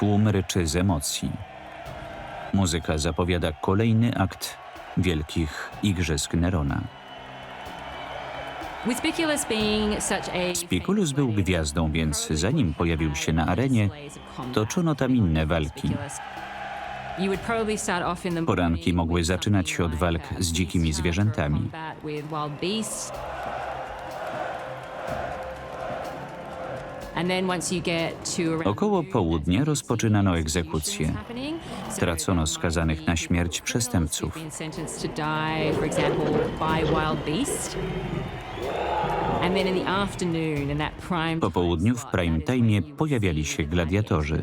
Tłum ryczy z emocji. Muzyka zapowiada kolejny akt wielkich igrzysk Nerona. Spikulus był gwiazdą, więc zanim pojawił się na arenie, toczono tam inne walki. Poranki mogły zaczynać się od walk z dzikimi zwierzętami. Około południa rozpoczynano egzekucje. Tracono skazanych na śmierć przestępców. Po południu w prime time pojawiali się gladiatorzy.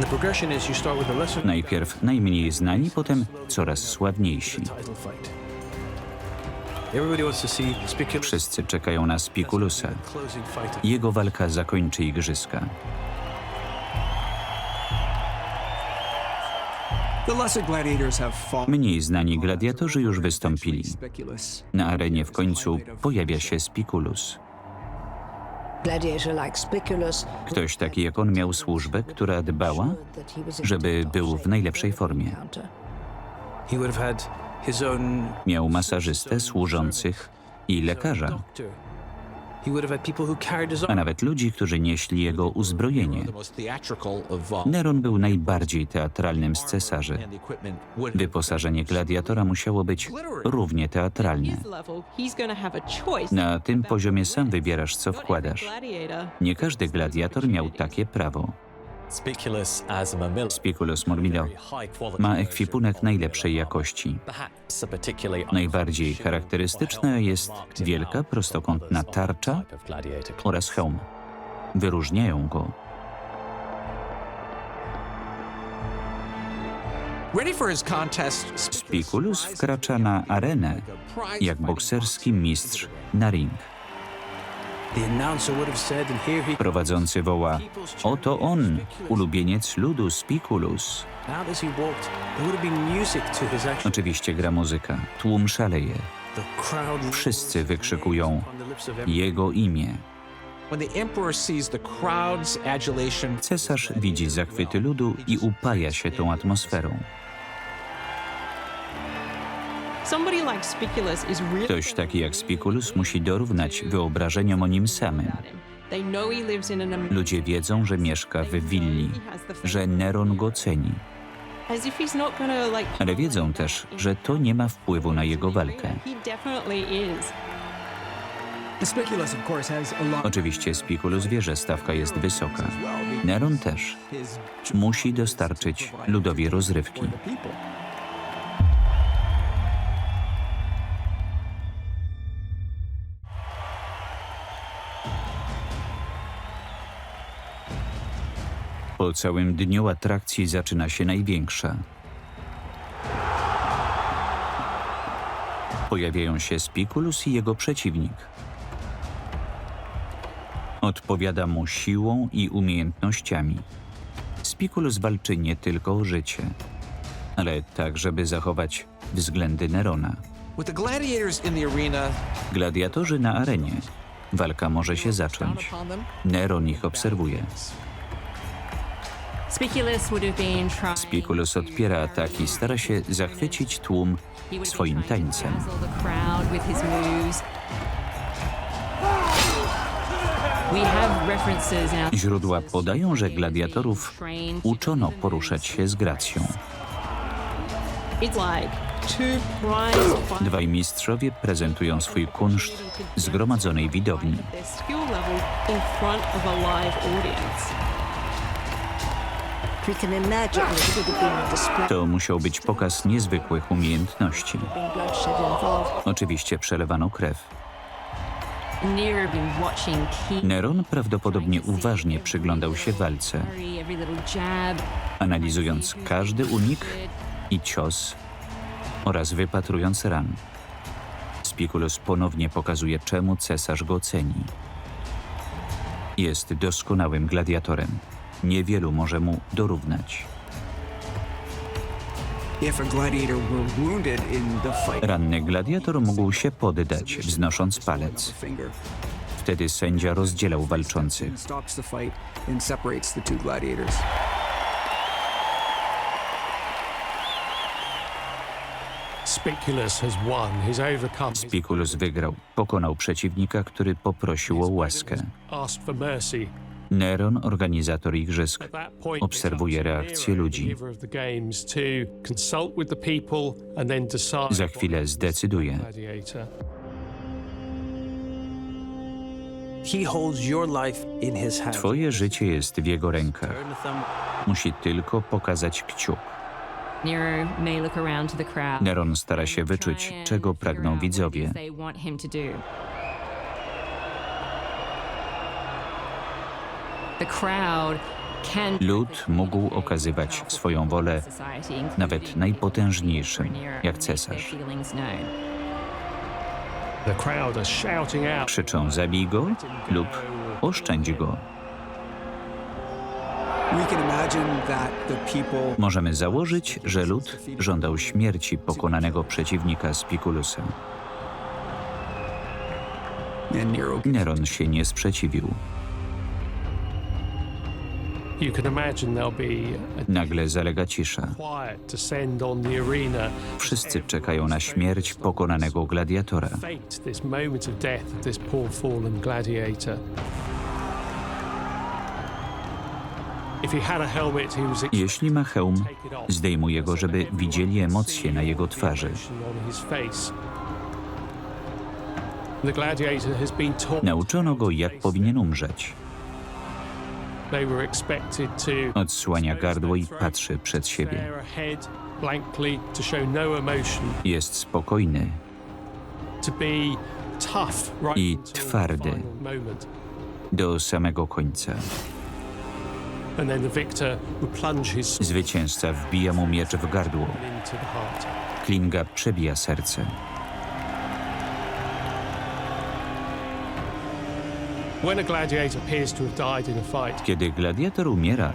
The progression is you start with the lesser Najpierw najmniej znani, potem coraz sławniejsi. Wszyscy czekają na Spikulusa. Jego walka zakończy igrzyska. The lesser gladiators have fought. Mniej znani gladiatorzy już wystąpili. Na arenie w końcu pojawia się Spikulus. Gladiator like Spiculus, Ktoś taki jak on miał służbę, która dbała, żeby był w najlepszej formie. Miał masażystę, służących i lekarza, a nawet ludzi, którzy nieśli jego uzbrojenie. Neron był najbardziej teatralnym z cesarzy. Wyposażenie gladiatora musiało być równie teatralne. Na tym poziomie sam wybierasz, co wkładasz. Nie każdy gladiator miał takie prawo. Spiculus quality ma ekwipunek najlepszej jakości. Najbardziej charakterystyczna jest wielka, prostokątna tarcza oraz hełm. Wyróżniają go. Spikulus wkracza na arenę jak bokserski mistrz na ring. Prowadzący woła: Oto on, ulubieniec ludu Spikulus. Oczywiście gra muzyka. Tłum szaleje. Wszyscy wykrzykują jego imię. Cesarz widzi zachwyty ludu i upaja się tą atmosferą. Ktoś taki jak Spikulus musi dorównać wyobrażeniom o nim samym. Ludzie wiedzą, że mieszka w willi, że Neron go ceni, ale wiedzą też, że to nie ma wpływu na jego walkę. Oczywiście Spikulus wie, że stawka jest wysoka. Neron też musi dostarczyć ludowi rozrywki. Po całym dniu atrakcji zaczyna się największa. Pojawiają się Spikulus i jego przeciwnik. Odpowiada mu siłą i umiejętnościami. Spikulus walczy nie tylko o życie, ale tak, żeby zachować względy Nerona. Gladiatorzy na arenie. Walka może się zacząć. Neron ich obserwuje. Spikulus odpiera ataki, stara się zachwycić tłum swoim tańcem. Źródła podają, że gladiatorów uczono poruszać się z gracją. Dwaj mistrzowie prezentują swój kunszt zgromadzonej widowni. To musiał być pokaz niezwykłych umiejętności. Oczywiście przelewano krew. Neron prawdopodobnie uważnie przyglądał się walce, analizując każdy unik i cios oraz wypatrując ran. Spikulus ponownie pokazuje, czemu cesarz go ceni. Jest doskonałym gladiatorem. Niewielu może mu dorównać. Ranny gladiator mógł się poddać, wznosząc palec. Wtedy sędzia rozdzielał walczących. Spikulus wygrał. Pokonał przeciwnika, który poprosił o łaskę. Neron, organizator igrzysk, obserwuje hero, ludzi. Za chwilę zdecyduje. Twoje życie jest w jego rękach. Musi tylko pokazać kciuk. Neron stara się wyczuć, czego pragną widzowie. Lud mógł okazywać swoją wolę nawet najpotężniejszym, jak cesarz. The crowd are shouting out. Krzyczą zabij go lub oszczędź go. We can imagine that the people Możemy założyć, że lud żądał śmierci pokonanego przeciwnika Nero Neron się nie sprzeciwił. Nagle zalega cisza. Wszyscy czekają na śmierć pokonanego gladiatora. Jeśli ma hełm, zdejmuje go, żeby widzieli emocje na jego twarzy. Nauczono go, jak powinien umrzeć. Odsłania gardło i patrzy przed siebie. no Jest spokojny I twardy. do samego końca. Zwycięzca wbija mu miecz w gardło. Klinga przebija serce. Kiedy gladiator umiera,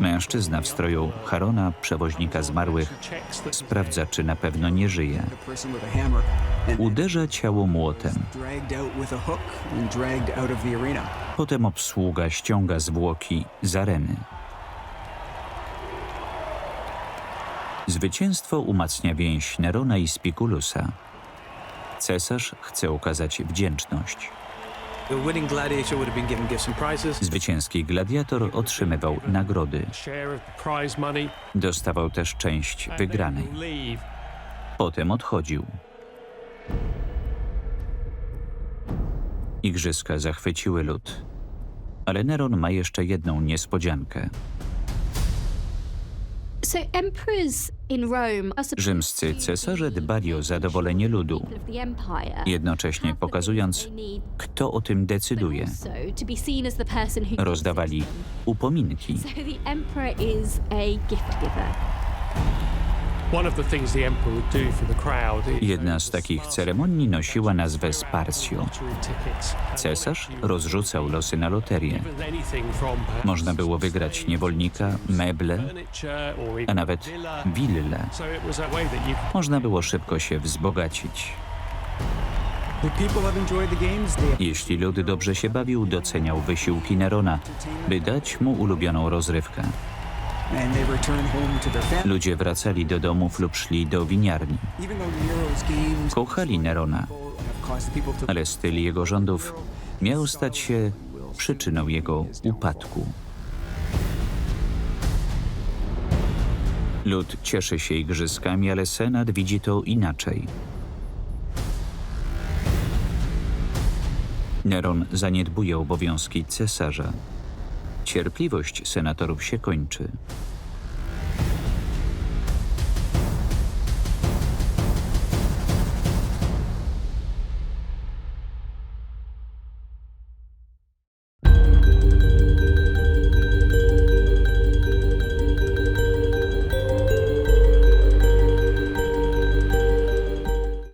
mężczyzna w stroju Charona, przewoźnika zmarłych, sprawdza, czy na pewno nie żyje. Uderza ciało młotem. Potem obsługa ściąga zwłoki z areny. Zwycięstwo umacnia więź Nerona i Spiculusa. Cesarz chce okazać wdzięczność. Zwycięski gladiator otrzymywał nagrody. Dostawał też część wygranej. Potem odchodził. Igrzyska zachwyciły lud. Ale Neron ma jeszcze jedną niespodziankę. So emperors Rzymscy cesarze dbali o zadowolenie ludu, jednocześnie pokazując, kto o tym decyduje. Rozdawali upominki. Jedna z takich ceremonii nosiła nazwę sparsio. Cesarz rozrzucał losy na loterię. Można było wygrać niewolnika, meble, a nawet willę. Można było szybko się wzbogacić. Jeśli lud dobrze się bawił, doceniał wysiłki Nerona, by dać mu ulubioną rozrywkę. Ludzie wracali do domów lub szli do winiarni. Kochali Nerona, ale styl jego rządów miał stać się przyczyną jego upadku. Lud cieszy się igrzyskami, ale Senat widzi to inaczej. Neron zaniedbuje obowiązki cesarza. Cierpliwość senatorów się kończy.